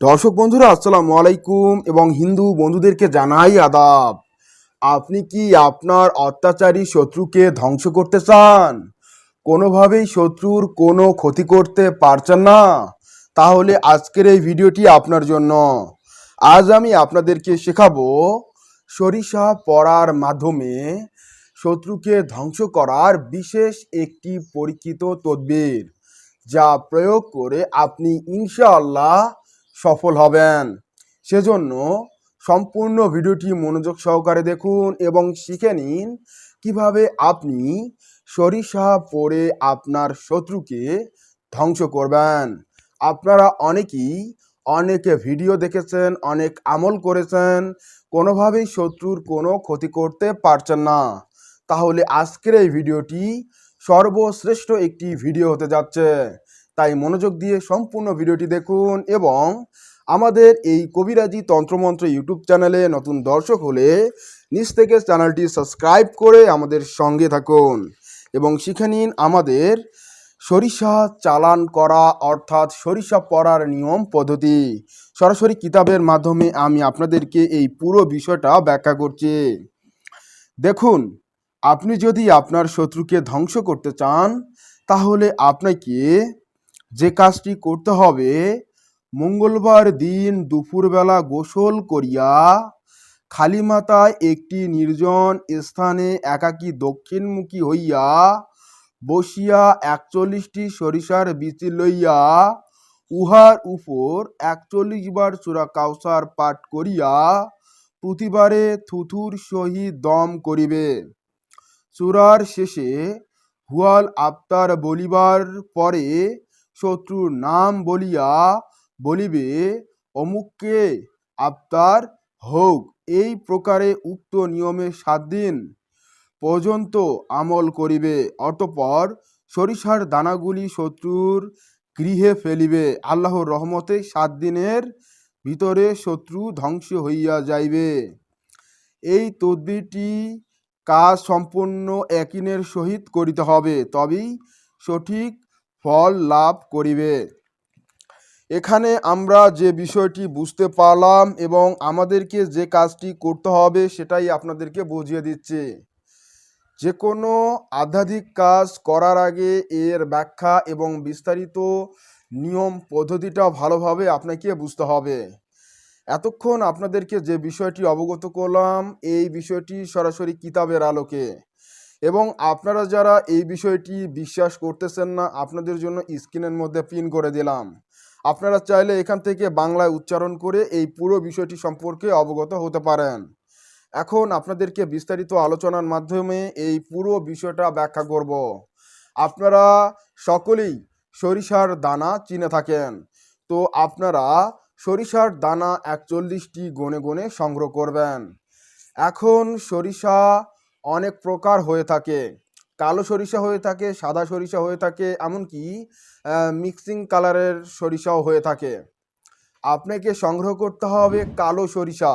দর্শক বন্ধুরা, আসসালামু আলাইকুম এবং হিন্দু বন্ধুদেরকে জানাই আদাব। আপনি কি আপনার অত্যাচারী শত্রুকে ধ্বংস করতে চান? কোনোভাবেই শত্রুর কোনো ক্ষতি করতে পারছেন না? তাহলে আজকের এই ভিডিওটি আপনার জন্য। আজ আমি আপনাদেরকে শেখাবো সরিষা পড়ার মাধ্যমে শত্রুকে ধ্বংস করার বিশেষ একটি পরীক্ষিত তদবির, যা প্রয়োগ করে আপনি ইনশাআল্লাহ সফল হবেন। সেজন্য সম্পূর্ণ ভিডিওটি মনোযোগ সহকারে দেখুন এবং শিখে নিন কীভাবে আপনি সরিষা পরে আপনার শত্রুকে ধ্বংস করবেন। আপনারা অনেকেই অনেকে ভিডিও দেখেছেন, অনেক আমল করেছেন, কোনোভাবেই শত্রুর কোনো ক্ষতি করতে পারছেন না। তাহলে আজকের এই ভিডিওটি সর্বশ্রেষ্ঠ একটি ভিডিও হতে যাচ্ছে। তাই মনোযোগ দিয়ে সম্পূর্ণ ভিডিওটি দেখুন এবং আমাদের এই কবিরাজি তন্ত্রমন্ত্র ইউটিউব চ্যানেলে নতুন দর্শক হলে নিচ থেকে চ্যানেলটি সাবস্ক্রাইব করে আমাদের সঙ্গে থাকুন এবং শিখে নিন আমাদের সরিষা চালান করা অর্থাৎ সরিষা পড়ার নিয়ম পদ্ধতি। সরাসরি কিতাবের মাধ্যমে আমি আপনাদেরকে এই পুরো বিষয়টা ব্যাখ্যা করছি। দেখুন, আপনি যদি আপনার শত্রুকে ধ্বংস করতে চান, তাহলে আপনাকে যে কাজটি করতে হবে, মঙ্গলবার দিন দুপুরবেলা গোসল করিয়া খালি মাথায় একটি নির্জন স্থানে একাকী দক্ষিণমুখী হইয়া বসিয়া একচল্লিশটি সরিষার বিচি লইয়া উহার উপর একচল্লিশ বার চূড়া কাউসার পাঠ করিয়া প্রতিবারে থুথুর সহিত দম করিবে। চূড়ার শেষে হুয়াল আফতার বলিবার পরে শত্রুর নাম বলিয়া বলিবে, অমুককে আফতার হোক এই প্রকারে উক্ত নিয়মে সাত দিন পর্যন্ত আমল করিবে, অতঃপর সরিষার দানাগুলি শত্রুর গৃহে ফেলিবে। আল্লাহর রহমতে সাত দিনের ভিতরে শত্রু ধ্বংস হইয়া যাইবে। এই তদবিরটি কাজ সম্পূর্ণ একিনের সহিত করিতে হবে, তবেই সঠিক ফল লাভ করিবে। এখানে আমরা যে বিষয়টি বুঝতে পারলাম এবং আমাদেরকে যে কাজটি করতে হবে সেটাই আপনাদেরকে বুঝিয়ে দিচ্ছি। যে কোনো আধ্যাত্মিক কাজ করার আগে এর ব্যাখ্যা এবং বিস্তারিত নিয়ম পদ্ধতিটা ভালোভাবে আপনাকে বুঝতে হবে। এতক্ষণ আপনাদেরকে যে বিষয়টি অবগত করলাম, এই বিষয়টি সরাসরি কিতাবের আলোকে। এবং আপনারা যারা এই বিষয়টি বিশ্বাস করতেছেন না, আপনাদের জন্য স্ক্রিনের মধ্যে পিন করে দিলাম। আপনারা চাইলে এখান থেকে বাংলায় উচ্চারণ করে এই পুরো বিষয়টি সম্পর্কে অবগত হতে পারেন। এখন আপনাদেরকে বিস্তারিত আলোচনার মাধ্যমে এই পুরো বিষয়টা ব্যাখ্যা করব। আপনারা সকলেই সরিষার দানা চিনে থাকেন। তো আপনারা সরিষার দানা একচল্লিশটি গনে গনে সংগ্রহ করবেন। এখন সরিষা অনেক প্রকার হয়ে থাকে। কালো সরিষা হয়ে থাকে, সাদা সরিষা হয়ে থাকে, এমনকি মিক্সিং কালারের সরিষাও হয়ে থাকে। আপনাকে সংগ্রহ করতে হবে কালো সরিষা।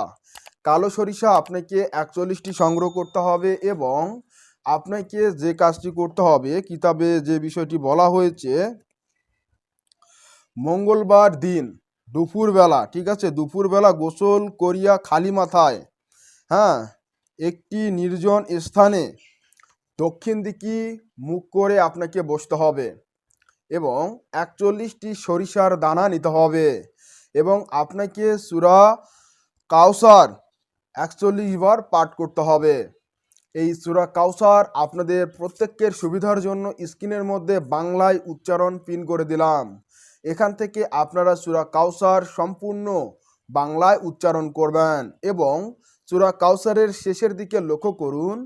কালো সরিষা আপনাকে একচল্লিশটি সংগ্রহ করতে হবে এবং আপনাকে যে কাজটি করতে হবে, কিতাবে যে বিষয়টি বলা হয়েছে, মঙ্গলবার দিন, দুপুরবেলা, ঠিক আছে? দুপুরবেলা গোসল করিয়া খালি মাথায় হ্যাঁ? একটি নির্জন স্থানে দক্ষিণ দিকে মুখ করে আপনাকে বসতে হবে এবং একচল্লিশটি সরিষার দানা নিতে হবে এবং আপনাকে সুরা কাউসার একচল্লিশ বার পাঠ করতে হবে। এই সুরা কাউসার আপনাদের প্রত্যেকের সুবিধার জন্য স্ক্রিনের মধ্যে বাংলায় উচ্চারণ পিন করে দিলাম। এখান থেকে আপনারা সুরা কাউসার সম্পূর্ণ বাংলায় উচ্চারণ করবেন এবং সুরা কাউসারের শেষের দিকে লক্ষ্য করুন।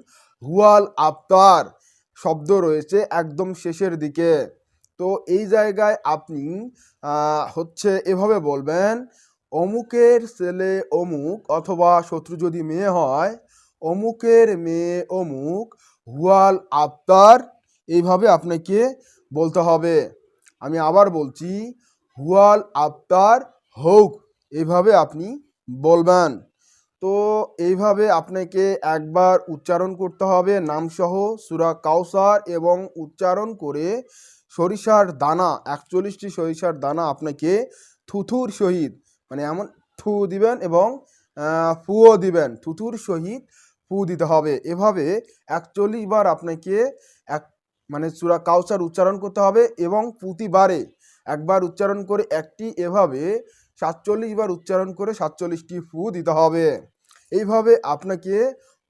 হুয়াল আফতার শব্দ রয়েছে একদম শেষের দিকে। তো এই জায়গায় আপনি হচ্ছে এভাবে বলবেন, অমুকের ছেলে অমুক অথবা শত্রু যদি মেয়ে হয়, অমুকের মেয়ে অমুক, হুয়াল আফতার, এইভাবে আপনাকে বলতে হবে। আমি আবার বলছি, হুয়াল আফতার হোক এইভাবে আপনি বলবেন। তো এইভাবে আপনাকে একবার উচ্চারণ করতে হবে। নামসহ সুরা কাউসার এবং উচ্চারণ করে সরিষার দানা, একচল্লিশটি সরিষার দানা আপনাকে থুথুর সহিত মানে এমন থু দিবেন এবং ফুও দিবেন, থুথুর সহিত ফু দিতে হবে। এভাবে একচল্লিশ বার আপনাকে এক মানে চূড়া কাউসার উচ্চারণ করতে হবে এবং প্রতিবারে একবার উচ্চারণ করে একটি এভাবে সাতচল্লিশ বার উচ্চারণ করে সাতচল্লিশটি ফু দিতে হবে। এইভাবে আপনাকে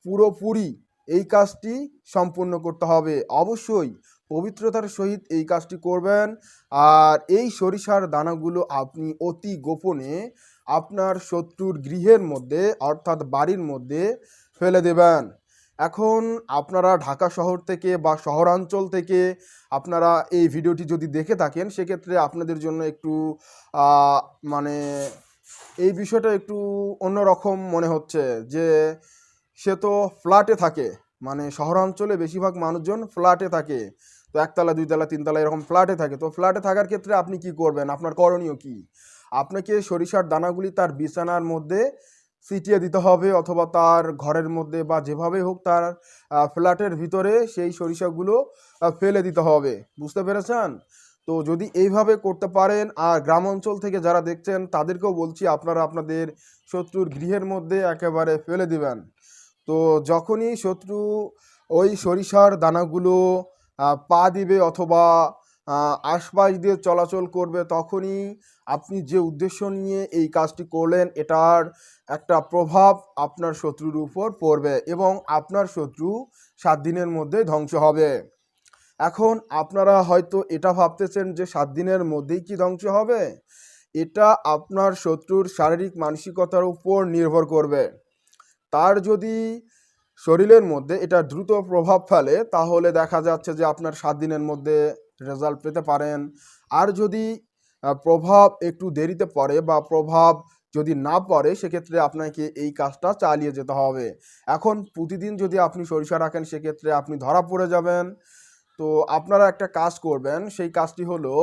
পুরোপুরি এই কাজটি সম্পূর্ণ করতে হবে। অবশ্যই পবিত্রতার সহিত এই কাজটি করবেন। আর এই সরিষার দানাগুলো আপনি অতি গোপনে আপনার শত্রুর গৃহের মধ্যে, অর্থাৎ বাড়ির মধ্যে ফেলে দেবেন। এখন আপনারা ঢাকা শহর থেকে বা শহরাঞ্চল থেকে আপনারা এই ভিডিওটি যদি দেখে থাকেন, সেক্ষেত্রে আপনাদের জন্য একটু মানে এই বিষয়টা একটু অন্যরকম মনে হচ্ছে যে সে তো ফ্ল্যাটে থাকে। মানে শহরাঞ্চলে বেশিরভাগ মানুষজন ফ্ল্যাটে থাকে। তো একতলা, দুইতলা, তিনতলা এরকম ফ্ল্যাটে থাকে। তো ফ্ল্যাটে থাকার ক্ষেত্রে আপনি কি করবেন? আপনার করণীয় কি? আপনাকে সরিষার দানাগুলি তার বিছানার মধ্যে ছিটিয়ে দিতে হবে অথবা তার ঘরের মধ্যে বা যেভাবে হোক তার ফ্ল্যাটের ভিতরে সেই সরিষাগুলো ফেলে দিতে হবে। বুঝতে পেরেছেন? তো যদি এইভাবে করতে পারেন, আর গ্রাম অঞ্চল থেকে যারা দেখছেন, তাদেরকেও বলছি আপনারা আপনাদের শত্রুর গৃহের মধ্যে একেবারে ফেলে দিবেন। তো যখনই শত্রু ওই সরিষার দানাগুলো পা দিবে অথবা আশপাশ দিয়ে চলাচল করবে তখনই আপনি যে উদ্দেশ্য নিয়ে এই কাজটি করলেন, এটার একটা প্রভাব আপনার শত্রুর উপর পড়বে এবং আপনার শত্রু সাত দিনের মধ্যে ধ্বংস হবে। এখন আপনারা হয়তো এটা ভাবতেছেন যে সাত দিনের মধ্যেই কি ধ্বংস হবে? এটা আপনার শত্রুর শারীরিক মানসিকতার উপর নির্ভর করবে। তার যদি শরীরের মধ্যে এটা দ্রুত প্রভাব ফেলে, তাহলে দেখা যাচ্ছে যে আপনার সাত দিনের মধ্যে রেজাল্ট পেতে পারেন। আর যদি প্রভাব একটু দেরিতে পড়ে বা প্রভাব যদি না পড়ে, সেক্ষেত্রে আপনাকে এই কাজটা চালিয়ে যেতে হবে। এখন প্রতিদিন যদি আপনি সরিষা রাখেন, সেক্ষেত্রে আপনি ধরা পড়ে যাবেন। তো আপনারা একটা কাজ করবেন, সেই কাজটি হলো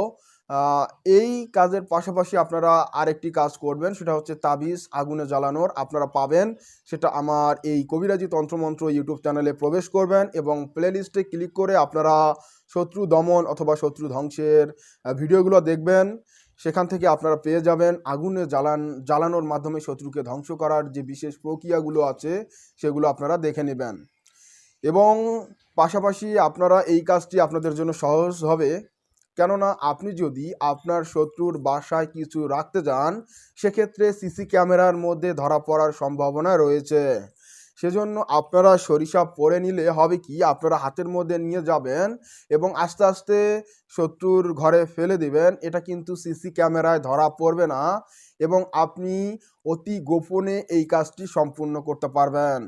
এই কাজের পাশাপাশি আপনারা আরেকটি কাজ করবেন, সেটা হচ্ছে তাবিজ আগুনে জ্বালানোর। আপনারা পাবেন সেটা আমার এই কবিরাজি তন্ত্রমন্ত্র ইউটিউব চ্যানেলে প্রবেশ করবেন এবং প্লেলিস্টে ক্লিক করে আপনারা শত্রু দমন অথবা শত্রু ধ্বংসের ভিডিওগুলো দেখবেন। সেখান থেকে আপনারা পেয়ে যাবেন আগুনে জ্বালান, জ্বালানোর মাধ্যমে শত্রুকে ধ্বংস করার যে বিশেষ প্রক্রিয়াগুলো আছে, সেগুলো আপনারা দেখে নেবেন। এবং পাশাপাশি আপনারা এই কাজটি আপনাদের জন্য সহজ হবে। কেননা আপনি যদি আপনার শত্রুর বাসায় কিছু রাখতে যান, সেক্ষেত্রে সিসি ক্যামেরার মধ্যে ধরা পড়ার সম্ভাবনা রয়েছে। সেজন্য আপনারা সরিষা পরে নিলে হবে কি, আপনারা হাতের মধ্যে নিয়ে যাবেন এবং আস্তে আস্তে শত্রুর ঘরে ফেলে দিবেন। এটা কিন্তু সিসি ক্যামেরায় ধরা পড়বে না এবং আপনি অতি গোপনে এই কাজটি সম্পূর্ণ করতে পারবেন।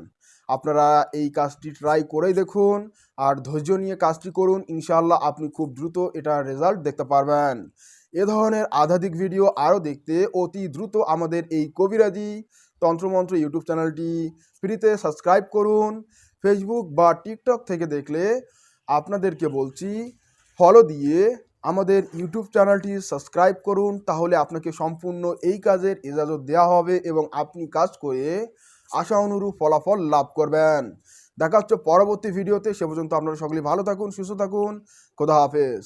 আপনারা এই কাজটি ট্রাই করেই দেখুন আর ধৈর্য নিয়ে কাজটি করুন। ইনশাআল্লাহ আপনি খুব দ্রুত এটার রেজাল্ট দেখতে পারবেন। এ ধরনের আধাধিক ভিডিও আরও দেখতে অতি দ্রুত আমাদের এই কবিরাজি তন্ত্রমন্ত্র ইউটিউব চ্যানেলটি ফ্রিতে সাবস্ক্রাইব করুন। ফেসবুক বা টিকটক থেকে দেখলে আপনাদেরকে বলছি ফলো দিয়ে আমাদের ইউটিউব চ্যানেলটি সাবস্ক্রাইব করুন। তাহলে আপনাকে সম্পূর্ণ এই কাজের ইজাজত দেওয়া হবে এবং আপনি কাজ করে আশা অনুরূপ ফলাফল লাভ করবেন। দেখা হচ্ছে পরবর্তী ভিডিওতে সে পর্যন্ত আপনারা সকলেই ভালো থাকুন, সুস্থ থাকুন। খোদা হাফেজ।